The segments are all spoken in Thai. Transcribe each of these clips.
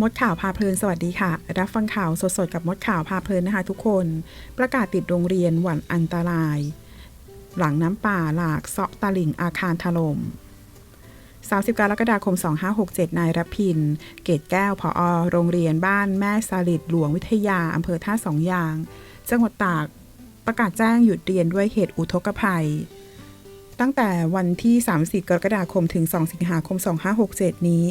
มดข่าวพาเพลินสวัสดีค่ะ รับฟังข่าวสดๆกับมดข่าวพาเพลินนะคะทุกคน ประกาศปิดโรงเรียนหวั่นอันตราย หลังน้ำป่าหลากเซาะตาลิ่งอาคารถล่ม30กรกฎาคม 2567 นายรพิน เกตแก้วผอโรงเรียนบ้านแม่สลิดหลวงวิทยา อำเภอท่าสองยาง จังหวัดตากประกาศแจ้งหยุดเรียนด้วยเหตุอุทกภัย ตั้งแต่วันที่ 30 กรกฎาคมถึง 2 สิงหาคม 2567 นี้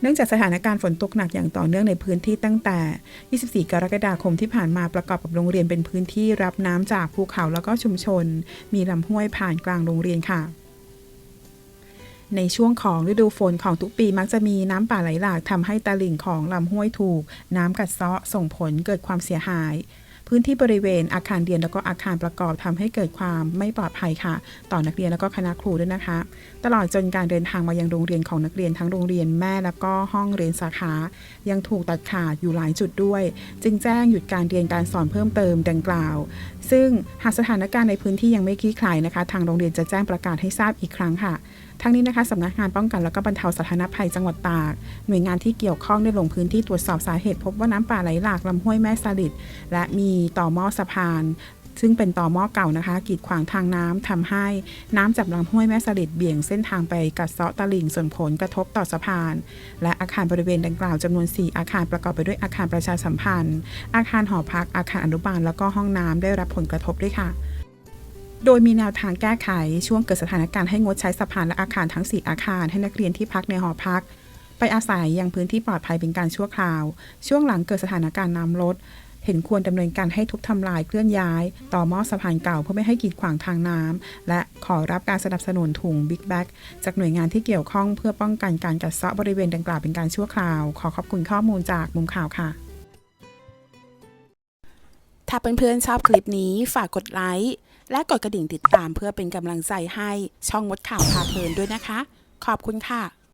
เนื่องจากสถานการณ์ฝนตกหนักอย่างต่อเนื่องในพื้นที่ตั้งแต่ 24 กรกฎาคมที่ผ่านมาประกอบกับโรงเรียนเป็นพื้นที่รับน้ำจากภูเขาแล้วก็ชุมชน มีลำห้วยผ่านกลางโรงเรียนค่ะในช่วงของฤดูฝนของทุกปีมักจะมีน้ำป่าไหลหลากทำให้ตลิ่งของลำห้วยถูก น้ำกัดเซาะส่งผลเกิดความเสียหาย พื้นที่บริเวณอาคารเรียนแล้วก็อาคารประกอบทำให้เกิดความไม่ปลอดภัยค่ะ ต่อนักเรียนแล้วก็คณะครูด้วยนะคะ ตลอดจนการเดินทางมายังโรงเรียนของนักเรียนทั้งโรงเรียนแม่แล้วก็ห้องเรียนสาขา ยังถูกตัดขาดอยู่หลายจุดด้วย จึงแจ้งหยุดการเรียนการสอนเพิ่มเติมดังกล่าว ซึ่งหากสถานการณ์ในพื้นที่ยังไม่คลี่คลายนะคะ ทางโรงเรียนจะแจ้งประกาศให้ทราบอีกครั้งค่ะทั้งนี้นะคะสำนักงานป้องกันและก็บรรเทาสาธารณภัยจังหวัดตาก หน่วยงานที่เกี่ยวข้องได้ลงพื้นที่ตรวจสอบสาเหตุ พบว่าน้ำป่าไหลหลากลำห้วยแม่สลิดและมีีต่อหม้อสะพาน ซึ่งเป็นต่อหม้อเก่านะคะ กีดขวางทางน้ำทำให้น้ำจากลำห้วยแม่สลิดเบี่ยงเส้นทางไปกัดเซาะตลิ่งส่วนผลกระทบต่อสะพาน และอาคารบริเวณดังกล่าวจำนวน 4 อาคารประกอบไปด้วยอาคารประชาสัมพันธ์ อาคารหอพักอาคารอนุบาลแล้วก็ห้องน้ำได้รับผลกระทบด้วยค่ะโดยมีแนวทางแก้ไขช่วงเกิดสถานการณ์ให้งดใช้สะพานและอาคารทั้ง 4 อาคารให้นักเรียนที่พักในหอพัก ไปอาศัยยังพื้นที่ปลอดภัยเป็นการชั่วคราว ช่วงหลังเกิดสถานการณ์น้ำลด เห็นควรดำเนินการให้ทุบทำลายเคลื่อนย้ายต่อหม้อสะพานเก่าเพื่อไม่ให้กีดขวางทางน้ำและขอรับการสนับสนุนถุงบิ๊กแบ็กจากหน่วยงานที่เกี่ยวข้องเพื่อป้องกันการกัดเซาะบริเวณดังกล่าวเป็นการชั่วคราว ขอขอบคุณข้อมูลจากมุมข่าวค่ะถ้าเพื่อนๆชอบคลิปนี้ฝากกดไลค์และกดกระดิ่งติดตามเพื่อเป็นกำลังใจให้ช่องมดข่าวพาเพลินด้วยนะคะ ขอบคุณค่ะ